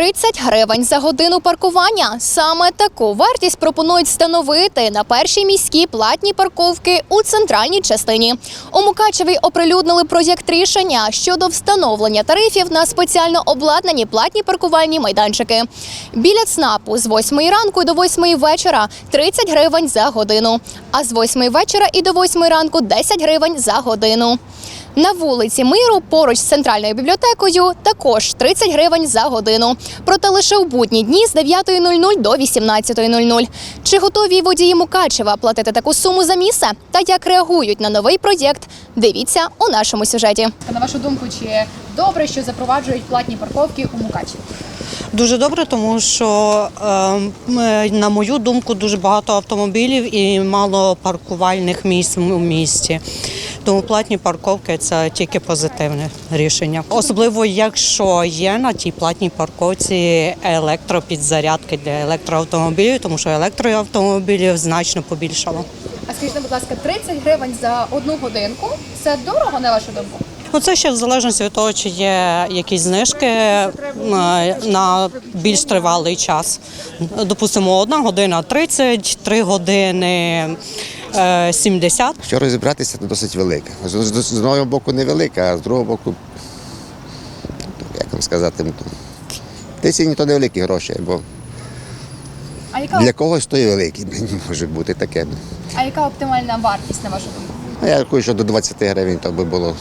30 гривень за годину паркування. Саме таку вартість пропонують встановити на першій міській платній парковки у центральній частині. У Мукачеві оприлюднили проєкт рішення щодо встановлення тарифів на спеціально обладнані платні паркувальні майданчики. Біля ЦНАПу з 8 ранку до 8 вечора 30 гривень за годину, а з 8 вечора і до 8 ранку 10 гривень за годину. На вулиці Миру поруч з центральною бібліотекою також 30 гривень за годину. Проте лише у будні дні з 9.00 до 18.00. Чи готові водії Мукачева платити таку суму за місце? Та як реагують на новий проєкт? Дивіться у нашому сюжеті. На вашу думку, чи добре, що запроваджують платні парковки у Мукачеві? Дуже добре, тому що, е, на мою думку, дуже багато автомобілів і мало паркувальних місць у місті. Тому платні парковки це тільки позитивне рішення. Особливо, якщо є на тій платній парковці електропідзарядки для електроавтомобілів, тому що електроавтомобілів значно побільшало. А скажіть, будь ласка, 30 гривень за одну годинку це дорого на вашу думку? Ну, це ще в залежності від того, чи є якісь знижки е, на більш тривалий час. Допустимо, одна година 30, три години е, 70. Якщо розібратися, то досить велика. З, одного боку невелика, а з другого боку, як вам сказати, ну, тисячі то невеликі гроші, бо для когось то і великі може бути таке. а яка оптимальна вартість на вашу думку? А я рахую, що до 20 гривень то би було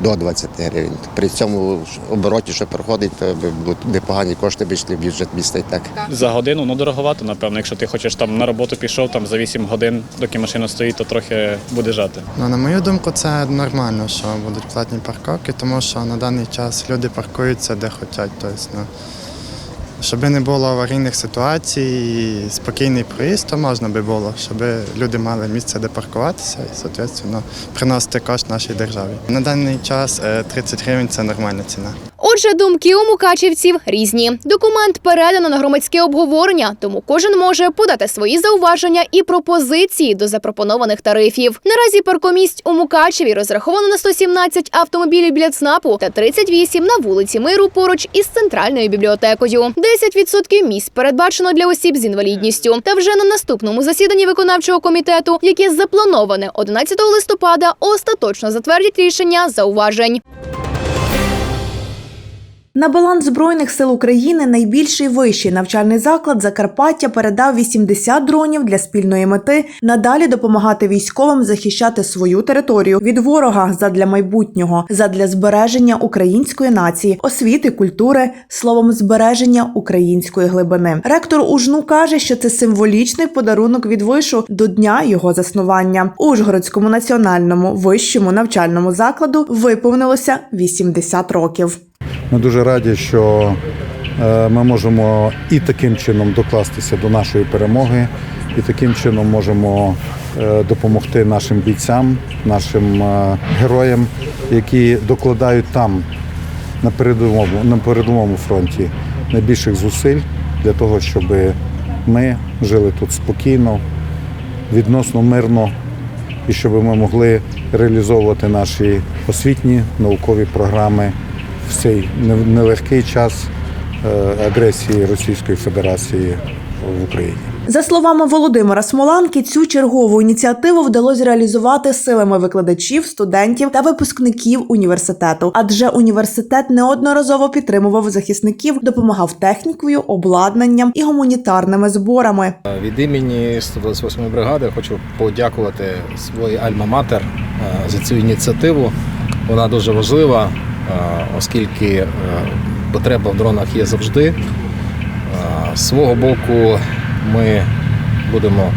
до 20 гривень. При цьому обороті, що проходить, то непогані кошти б йшли в бюджет міста і так. За годину ну дороговато, напевно. Якщо ти хочеш там на роботу пішов там за 8 годин, доки машина стоїть, то трохи буде жати. Ну, на мою думку, це нормально, що будуть платні парковки, тому що на даний час люди паркуються де хочуть. Тобто, ну, щоб не було аварійних ситуацій, і спокійний проїзд, то можна би було, щоб люди мали місце, де паркуватися і, відповідно, приносити кошт нашій державі. На даний час е, 30 гривень це нормальна ціна. Отже, думки у мукачівців різні. Документ передано на громадське обговорення, тому кожен може подати свої зауваження і пропозиції до запропонованих тарифів. Наразі паркомісць у Мукачеві розраховано на 117 автомобілів біля ЦНАПу та 38 на вулиці Миру поруч із центральною бібліотекою. 10% місць передбачено для осіб з інвалідністю. Та вже на наступному засіданні виконавчого комітету, яке заплановане 11 листопада, остаточно затвердять рішення зауважень. На баланс Збройних сил України найбільший вищий навчальний заклад Закарпаття передав 80 дронів для спільної мети надалі допомагати військовим захищати свою територію від ворога задля майбутнього, задля збереження української нації, освіти, культури, словом, збереження української глибини. Ректор УЖНУ каже, що це символічний подарунок від вишу до дня його заснування. Ужгородському національному вищому навчальному закладу виповнилося 80 років. Ми дуже раді, що е, ми можемо і таким чином докластися до нашої перемоги, і таким чином можемо е, допомогти нашим бійцям, нашим е, героям, які докладають там на передовому, на передовому фронті найбільших зусиль для того, щоб ми жили тут спокійно, відносно мирно, і щоб ми могли реалізовувати наші освітні наукові програми в цей нелегкий час е, агресії Російської Федерації в Україні. За словами Володимира Смоланки, цю чергову ініціативу вдалося реалізувати силами викладачів, студентів та випускників університету. Адже університет неодноразово підтримував захисників, допомагав технікою, обладнанням і гуманітарними зборами. Від імені 128-ї бригади хочу подякувати своїй Альма-Матер е, за цю ініціативу. Вона дуже важлива, оскільки е, потреба в дронах є завжди. Е, З свого боку, ми будемо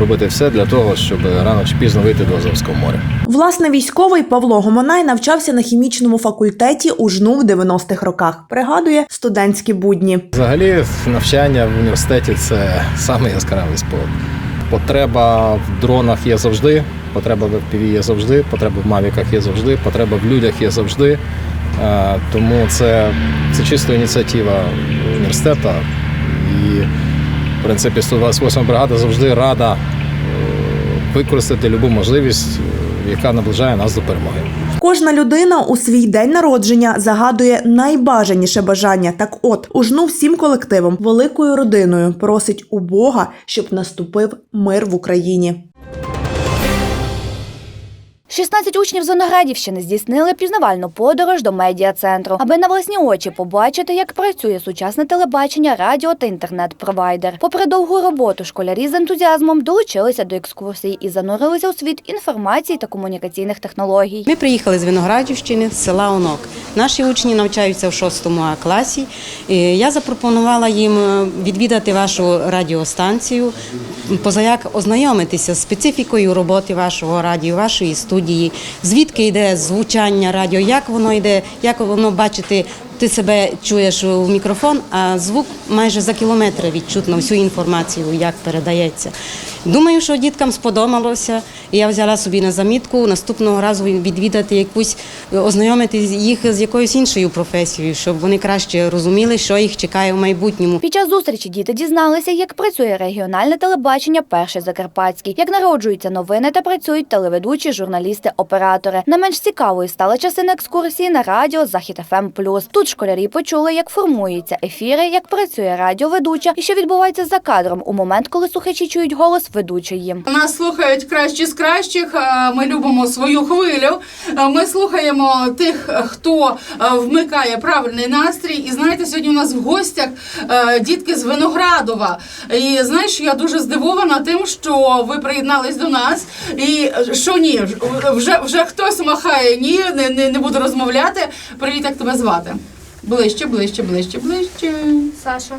робити все для того, щоб рано чи пізно вийти до Азовського моря. Власне, військовий Павло Гомонай навчався на хімічному факультеті у ЖНУ в 90-х роках. Пригадує студентські будні. Взагалі, навчання в університеті це саме яскравий спорт. Потреба в дронах є завжди, потреба в FPV є завжди, потреба в мавіках є завжди, потреба в людях є завжди. Е, Тому це, це чисто ініціатива університету. І, в принципі, 128 бригада завжди рада е, використати будь-яку можливість, е, яка наближає нас до перемоги. Кожна людина у свій день народження загадує найбажаніше бажання. Так от, у жну всім колективом, великою родиною просить у Бога, щоб наступив мир в Україні. 16 учнів з Виноградівщини здійснили пізнавальну подорож до медіа-центру, аби на власні очі побачити, як працює сучасне телебачення, радіо та інтернет-провайдер. Попри довгу роботу, школярі з ентузіазмом долучилися до екскурсії і занурилися у світ інформації та комунікаційних технологій. Ми приїхали з Виноградівщини, з села Онок. Наші учні навчаються в 6 А класі. Я запропонувала їм е, відвідати вашу радіостанцію, позаяк ознайомитися з специфікою роботи вашого радіо, вашої студії, звідки йде звучання радіо, як воно йде, як воно бачити. Ти себе чуєш у мікрофон, а звук майже за кілометри відчутно всю інформацію, як передається. Думаю, що діткам сподобалося. І я взяла собі на замітку наступного разу відвідати якусь, ознайомити їх з якоюсь іншою професією, щоб вони краще розуміли, що їх чекає в майбутньому. Під час зустрічі діти дізналися, як працює регіональне телебачення Перший Закарпатський, як народжуються новини та працюють телеведучі, журналісти, оператори. Не менш цікавою стала частина екскурсії на радіо Захід ФМ Тут школярі почули, як формуються ефіри, як працює радіоведуча і що відбувається за кадром у момент, коли слухачі чують голос ведучої. Нас слухають кращі з кращих. е, Ми любимо свою хвилю. Е, Ми слухаємо тих, хто е, вмикає правильний настрій. І знаєте, сьогодні у нас в гостях дітки з Виноградова. І знаєш, я дуже здивована тим, що ви приєднались до нас. І що ні, вже вже хтось махає. Ні, не, не, не буду розмовляти. Привіт, як тебе звати? Ближче, ближче, ближче, ближче. Саша.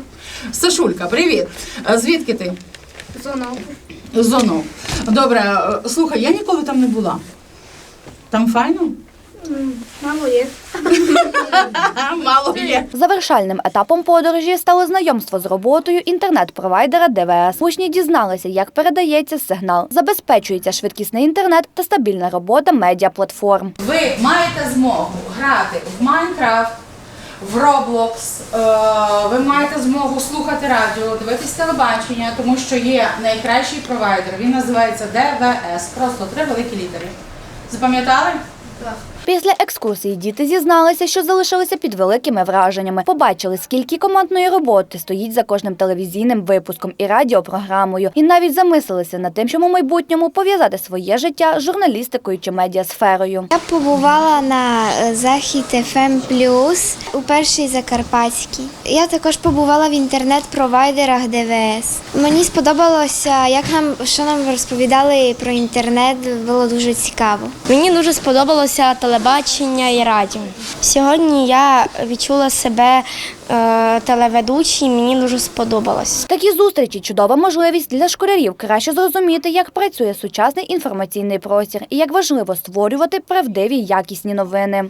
Сашулька, привіт. Звідки ти? Зонов. Зону. Добре, е, слухай, я ніколи там не була. Там файно? Мало є. Мало є. Завершальним етапом подорожі стало знайомство з роботою інтернет-провайдера ДВС. Учні дізналися, як передається сигнал, забезпечується швидкісний інтернет та стабільна робота медіаплатформ. Ви маєте змогу грати в Майнкрафт, в Roblox, е, ви маєте змогу слухати радіо, дивитись телебачення, тому що є найкращий провайдер. Він називається ДВС. Просто три великі літери. Запам'ятали? Після екскурсії діти зізналися, що залишилися під великими враженнями. Побачили, скільки командної роботи стоїть за кожним телевізійним випуском і радіопрограмою, і навіть замислилися над тим, щоб у майбутньому пов'язати своє життя з журналістикою чи медіасферою. Я побувала на е, захід FM Plus у першій Закарпатській. Я також побувала в інтернет-провайдерах ДВС. Мені сподобалося, як нам що нам розповідали про інтернет, було дуже цікаво. Мені дуже сподобалося телебачення і радіо. Сьогодні я відчула себе е, телеведучою, мені дуже сподобалось. Такі зустрічі чудова можливість для школярів краще зрозуміти, як працює сучасний інформаційний простір і як важливо створювати правдиві якісні новини.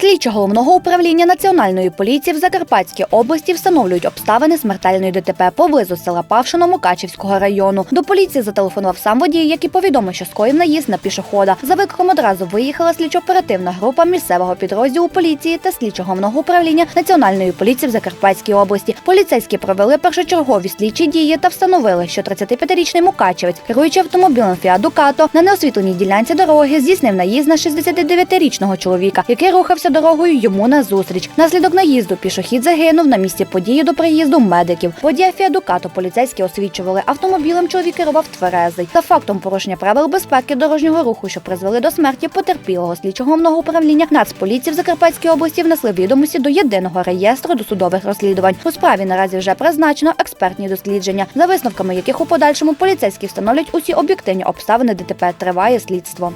Слідчі головного управління національної поліції в Закарпатській області встановлюють обставини смертельної ДТП поблизу села Павшино Мукачівського району. До поліції зателефонував сам водій, який повідомив, що скоїв наїзд на пішохода. За викликом одразу виїхала слідчо-оперативна група місцевого підрозділу поліції та слідчого головного управління національної поліції в Закарпатській області. Поліцейські провели першочергові слідчі дії та встановили, що 35-річний мукачевець, керуючи автомобілем Ducato, на неосвітленій ділянці дороги здійснив наїзд на 69-річного чоловіка, який рухався дорогою йому назустріч. Наслідок наїзду пішохід загинув на місці події до приїзду медиків. Водія Ducato поліцейські освічували. Автомобілем чоловік керував тверезий. За фактом порушення правил безпеки дорожнього руху, що призвели до смерті потерпілого слідчого головного управління Нацполіції в Закарпатській області внесли відомості до єдиного реєстру досудових розслідувань. У справі наразі вже призначено експертні дослідження, за висновками яких у подальшому поліцейські встановлять усі об'єктивні обставини ДТП. Триває слідство.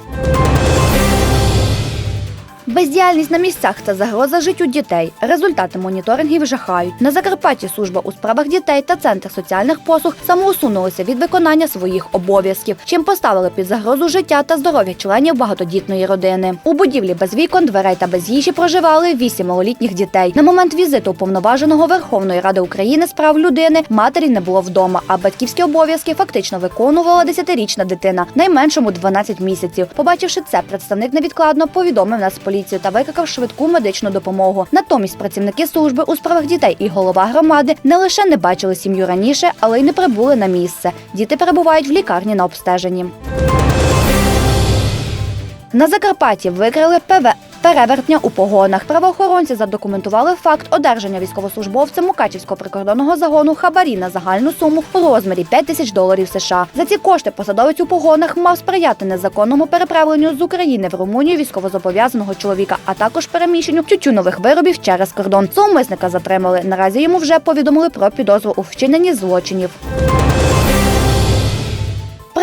Бездіяльність на місцях та загроза життю дітей. Результати моніторингів жахають. На Закарпатті служба у справах дітей та центр соціальних послуг самоусунулися від виконання своїх обов'язків, чим поставили під загрозу життя та здоров'я членів багатодітної родини. У будівлі без вікон, дверей та без їжі проживали вісім малолітніх дітей. На момент візиту уповноваженого Верховної Ради України з прав людини матері не було вдома, а батьківські обов'язки фактично виконувала десятирічна дитина, найменшому 12 місяців. Побачивши це, представник невідкладно повідомив нас поліцію та викликав швидку медичну допомогу. Натомість працівники служби у справах дітей і голова громади не лише не бачили сім'ю раніше, але й не прибули на місце. Діти перебувають в лікарні на обстеженні. На Закарпатті викрили ПВ. Перевертня у погонах правоохоронці задокументували факт одержання військовослужбовцем Мукачівського прикордонного загону хабарі на загальну суму у розмірі 5 тисяч доларів США. За ці кошти посадовець у погонах мав сприяти незаконному переправленню з України в Румунію військовозобов'язаного чоловіка, а також переміщенню тютюнових виробів через кордон. Зловмисника затримали. Наразі йому вже повідомили про підозру у вчиненні злочинів.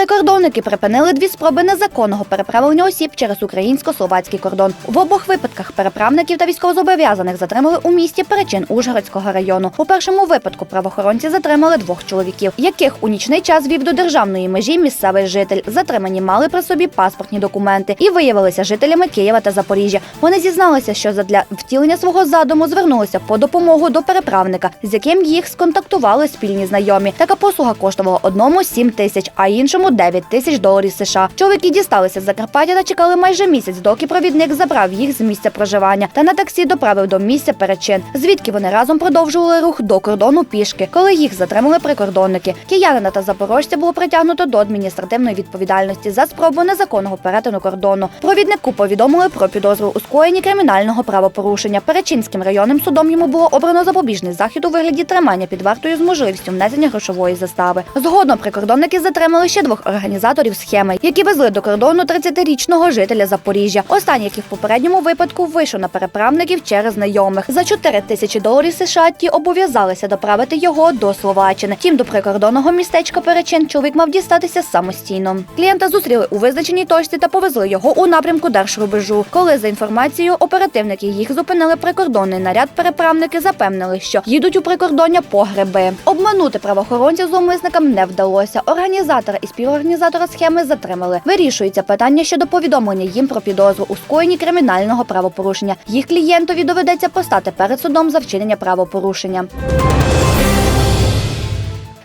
Прикордонники припинили дві спроби незаконного переправлення осіб через українсько-словацький кордон. В обох випадках переправників та військовозобов'язаних затримали у місті Перечин Ужгородського району. У першому випадку правоохоронці затримали двох чоловіків, яких у нічний час вів до державної межі місцевий житель. Затримані мали при собі паспортні документи і виявилися жителями Києва та Запоріжжя. Вони зізналися, що задля втілення свого задуму звернулися по допомогу до переправника, з яким їх сконтактували спільні знайомі. Така послуга коштувала одному 7 тисяч, а іншому 9 тисяч доларів США. Чоловіки дісталися з Закарпаття та чекали майже місяць, доки провідник забрав їх з місця проживання та на таксі доправив до місця перечин, звідки вони разом продовжували рух до кордону пішки, коли їх затримали прикордонники. Киянина та запорожця було притягнуто до адміністративної відповідальності за спробу незаконного перетину кордону. Провіднику повідомили про підозру у скоєнні кримінального правопорушення. Перечинським районним судом йому було обрано запобіжний захід у вигляді тримання під вартою з можливістю внесення грошової застави. Згодом прикордонники затримали ще двох організаторів схеми, які везли до кордону 30-річного жителя Запоріжжя. Останній, який в попередньому випадку вийшов на переправників через знайомих. За 4 тисячі доларів США ті обов'язалися доправити його до Словаччини. Тім до прикордонного містечка Перечин чоловік мав дістатися самостійно. Клієнта зустріли у визначеній точці та повезли його у напрямку держрубежу. Коли за інформацією оперативники їх зупинили прикордонний наряд, переправники запевнили, що їдуть у прикордоння по гриби. Обманути правоохоронців зловмисникам не вдалося. Організатора і співорганізатора схеми затримали. Вирішується питання щодо повідомлення їм про підозру у скоєнні кримінального правопорушення. Їх клієнтові доведеться постати перед судом за вчинення правопорушення.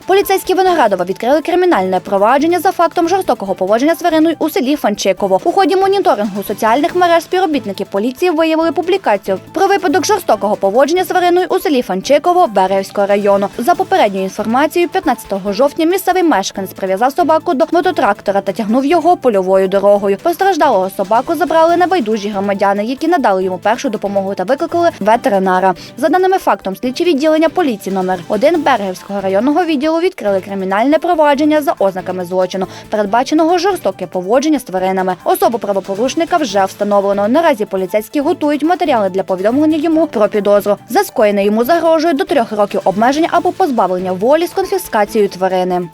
Поліцейські Виноградова відкрили кримінальне провадження за фактом жорстокого поводження з твариною у селі Фанчиково. У ході моніторингу соціальних мереж співробітники поліції виявили публікацію про випадок жорстокого поводження з у селі Фанчиково Берегівського району. За попередньою інформацією, 15 жовтня місцевий мешканець прив'язав собаку до мототрактора та тягнув його польовою дорогою. Постраждалого собаку забрали небайдужі громадяни, які надали йому першу допомогу та викликали ветеринара. За даними фактом, слідчі відділення поліції номер 1 Берегівського районного відділу відкрили кримінальне провадження за ознаками злочину, передбаченого жорстоке поводження з тваринами. Особу правопорушника вже встановлено. Наразі поліцейські готують матеріали для повідомлення йому про підозру. За скоєне йому загрожує до трьох років обмеження або позбавлення волі з конфіскацією тварини.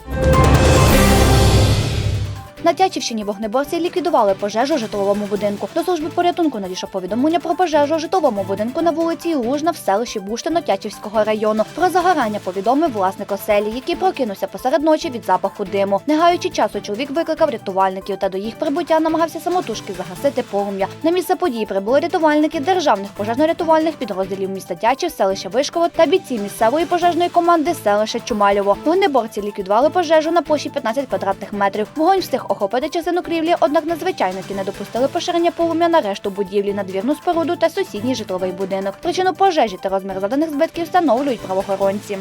На Тячівщині вогнеборці ліквідували пожежу у житловому будинку. До служби порятунку надійшло повідомлення про пожежу у житловому будинку на вулиці Лужна в селищі Буштино Тячівського району. Про загорання повідомив власник оселі, який прокинувся посеред ночі від запаху диму. Не гаючи часу, чоловік викликав рятувальників та до їх прибуття намагався самотужки загасити полум'я. На місце події прибули рятувальники державних пожежно-рятувальних підрозділів міста Тячів, селища Вишково та бійці місцевої пожежної команди селища Чумальово. Вогнеборці ліквідували пожежу на площі 15 квадратних метрів. Вогонь встиг охопити частину крівлі, однак надзвичайники не допустили поширення полум'я на решту будівлі, надвірну споруду та сусідній житловий будинок. Причину пожежі та розмір заданих збитків встановлюють правоохоронці.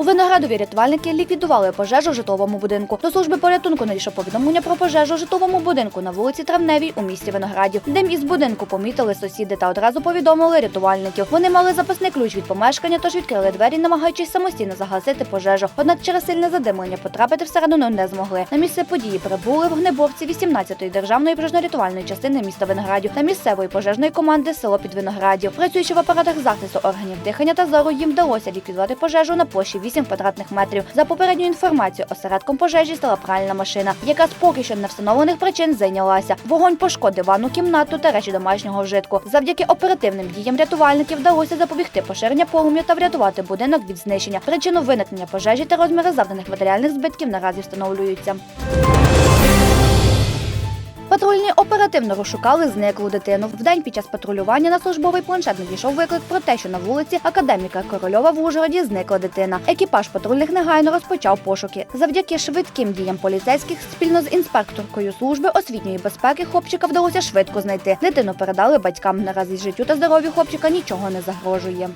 У Виноградові рятувальники ліквідували пожежу в житловому будинку. До служби порятунку надійшло повідомлення про пожежу в житловому будинку на вулиці Травневій у місті Виноградів. Дим із будинку помітили сусіди та одразу повідомили рятувальників. Вони мали запасний ключ від помешкання, тож відкрили двері, намагаючись самостійно загасити пожежу. Однак через сильне задимлення потрапити всередину не змогли. На місце події прибули вогнеборці 18-ї державної пожежно-рятувальної частини міста Виноградів та місцевої пожежної команди село Підвиноградів. Працюючи в апаратах захисту органів дихання та зору, їм вдалося ліквідувати пожежу на площі 8 квадратних метрів. За попередньою інформацією, осередком пожежі стала пральна машина, яка з поки що невстановлених причин зайнялася. Вогонь пошкодив ванну кімнату та речі домашнього вжитку. Завдяки оперативним діям рятувальників вдалося запобігти поширення полум'я та врятувати будинок від знищення. Причину виникнення пожежі та розміри завданих матеріальних збитків наразі встановлюються. Оперативно розшукали зниклу дитину. Вдень під час патрулювання на службовий планшет надійшов виклик про те, що на вулиці академіка Корольова в Ужгороді зникла дитина. Екіпаж патрульних негайно розпочав пошуки. Завдяки швидким діям поліцейських спільно з інспекторкою служби освітньої безпеки хлопчика вдалося швидко знайти. Дитину передали батькам. Наразі життю та здоров'ю хлопчика нічого не загрожує.